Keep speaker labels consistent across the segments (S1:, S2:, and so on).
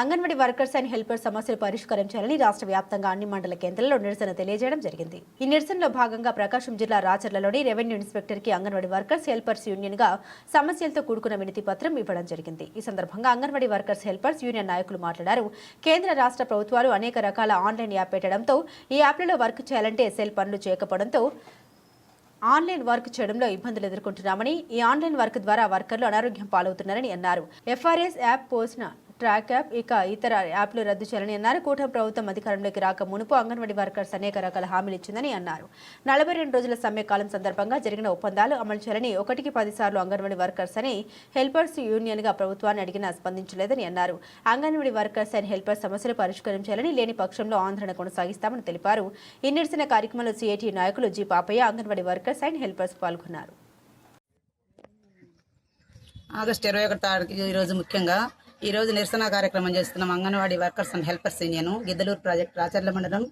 S1: Anganwadi workers and helpers సమస్యలు పరిష్కరించాలని రాష్ట్ర వ్యాప్తంగా అన్ని మండల కేంద్రాల్లో నిరసన తెలియజేయడం జరిగింది. ఈ నిరసనలో భాగంగా ప్రకాశం జిల్లా రాచర్లలోని రెవెన్యూ ఇన్స్పెక్టర్కి అంగన్వాడీ వర్కర్స్ హెల్పర్స్ యూనియన్గా సమస్యలతో కూడుకున్న వినతి పత్రం ఇవ్వడం జరిగింది. ఈ సందర్భంగా అంగన్వాడీ వర్కర్స్ హెల్పర్స్ యూనియన్ నాయకులు మాట్లాడారు. కేంద్ర రాష్ట్ర ప్రభుత్వాలు అనేక రకాల ఆన్లైన్ యాప్ పెట్టడంతో ఈ యాప్లలో వర్క్ చేయాలంటే సెల్ పనులు చేయకపోవడంతో ఆన్లైన్ వర్క్ చేయడంలో ఇబ్బందులు ఎదుర్కొంటున్నామని ఈ ఆన్లైన్ వర్క్ ద్వారా వర్కర్లు అనారోగ్యం పాలవుతున్నారని అన్నారు. ఎఫ్ఆర్ఎస్ యాప్ పోసిన ట్రాక్ యాప్ ఇక ఇతర యాప్లు రద్దు చేయాలని అన్నారు. కూటమి ప్రభుత్వం అధికారంలోకి రాక మునుపు అంగన్వాడీ వర్కర్స్ అనేక రకాల హామీలు ఇచ్చిందని అన్నారు. నలభై రెండు రోజుల సమ్మె కాలం సందర్భంగా జరిగిన ఒప్పందాలు అమలు చేయాలని ఒకటికి పదిసార్లు అంగన్వాడీ వర్కర్స్ అని హెల్పర్స్ యూనియన్గా ప్రభుత్వాన్ని అడిగినా స్పందించలేదని అన్నారు. అంగన్వాడీ వర్కర్స్ అండ్ హెల్పర్స్ సమస్యలు పరిష్కరించాలని లేని పక్షంలో ఆందోళన కొనసాగిస్తామని తెలిపారు. ఈ నిరసన కార్యక్రమంలో సిఐటి నాయకులు G Papayya anganwadi workers and helpers పాల్గొన్నారు.
S2: ఆగస్టు ఇరవై ఒకటి తారీఖు ఈరోజు ముఖ్యంగా ఈ రోజు నిరసన కార్యక్రమం చేస్తున్నాం anganwadi workers and helpers union Giddalur project Racherla మండలం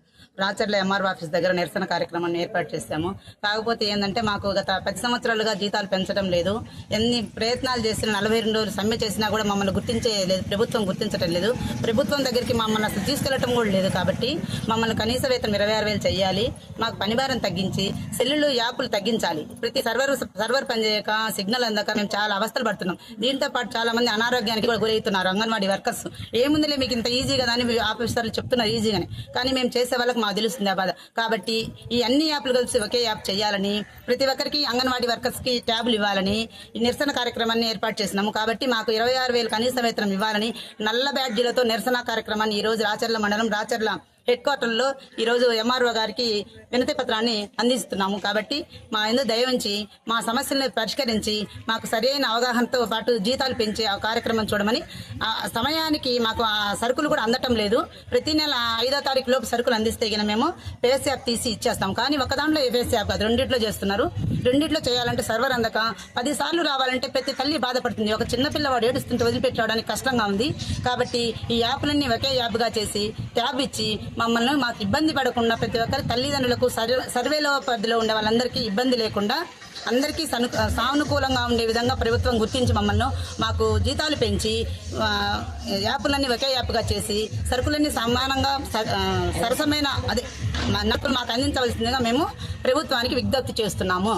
S2: రాచర్ల ఎంఆర్ ఆఫీస్ దగ్గర నిరసన కార్యక్రమాన్ని ఏర్పాటు చేశాము. కాకపోతే ఏంటంటే మాకు గత పది సంవత్సరాలుగా జీతాలు పెంచడం లేదు. ఎన్ని ప్రయత్నాలు చేసినా నలభై రెండు రోజులు సమ్మె చేసినా కూడా మమ్మల్ని గుర్తించే లేదు ప్రభుత్వం గుర్తించడం లేదు. ప్రభుత్వం దగ్గరికి మమ్మల్ని అసలు తీసుకెళ్ళటం కూడా లేదు కాబట్టి మమ్మల్ని కనీస వేతనం ఇరవై ఆరు వేలు చేయాలి మాకు పనిభారం తగ్గించి సెల్లులు యాప్లు తగ్గించాలి. ప్రతి సర్వర్ సర్వర్ పనిచేయక సిగ్నల్ అందక మేము చాలా అవస్థలు పడుతున్నాం. దీంతో పాటు చాలా మంది అనారోగ్యానికి కూడా గురవుతున్నారు. అంగన్వాడీ వర్కర్స్ ఏముందిలే మీకు ఇంత ఈజీ కదా అని ఆఫీసర్లు చెప్తున్నారు ఈజీగానే కానీ మేము చేసే వాళ్ళకి మాకు తెలుస్తుంది ఆ బాధ. కాబట్టి ఈ అన్ని యాప్లు కలిసి ఒకే యాప్ చేయాలని ప్రతి ఒక్కరికి అంగన్వాడీ వర్కర్స్కి ట్యాబ్లు ఇవ్వాలని ఈ నిరసన కార్యక్రమాన్ని ఏర్పాటు చేసినాము. కాబట్టి మాకు ఇరవై ఆరు వేలు కనీస వేతనం ఇవ్వాలని నల్ల బ్యాడ్జీలతో నిరసన కార్యక్రమాన్ని ఈ రోజు రాచర్ల మండలం రాచర్ల హెడ్ క్వార్టర్లో ఈరోజు ఎంఆర్ఓ గారికి వినతి పత్రాన్ని అందిస్తున్నాము. కాబట్టి మా ఎందుకు దయవించి మా సమస్యలను పరిష్కరించి మాకు సరైన అవగాహనతో పాటు జీతాలు పెంచే ఆ కార్యక్రమం చూడమని ఆ సమయానికి మాకు ఆ సరుకులు కూడా అందటం లేదు. ప్రతి నెల ఐదో తారీఖు లోపు సరుకులు అందిస్తే గిన మేము ఫేస్ యాప్ తీసి ఇచ్చేస్తాం. కానీ ఒక దాంట్లో ఫేస్ యాప్ కాదు రెండిట్లో చేస్తున్నారు. రెండిట్లో చేయాలంటే సర్వర్ అందక పది సార్లు రావాలంటే ప్రతి తల్లి బాధపడుతుంది. ఒక చిన్న పిల్లవాడు ఏడుస్తుంటే వదిలిపెట్టడానికి కష్టంగా ఉంది. కాబట్టి ఈ యాప్లన్నీ ఒకే యాప్గా చేసి ట్యాబ్ ఇచ్చి మమ్మల్ని మాకు ఇబ్బంది పడకుండా ప్రతి ఒక్కరి తల్లిదండ్రులకు సర్వేలో పరిధిలో ఉండే వాళ్ళందరికీ ఇబ్బంది లేకుండా అందరికీ సను సానుకూలంగా ఉండే విధంగా ప్రభుత్వం గుర్తించి మమ్మల్ని మాకు జీతాలు పెంచి యాప్లన్నీ ఒకే యాప్గా చేసి సరుకులన్నీ సమానంగా స- సరసమైన అదే నప్పులు మాకు అందించవలసిందిగా మేము ప్రభుత్వానికి విజ్ఞప్తి చేస్తున్నాము.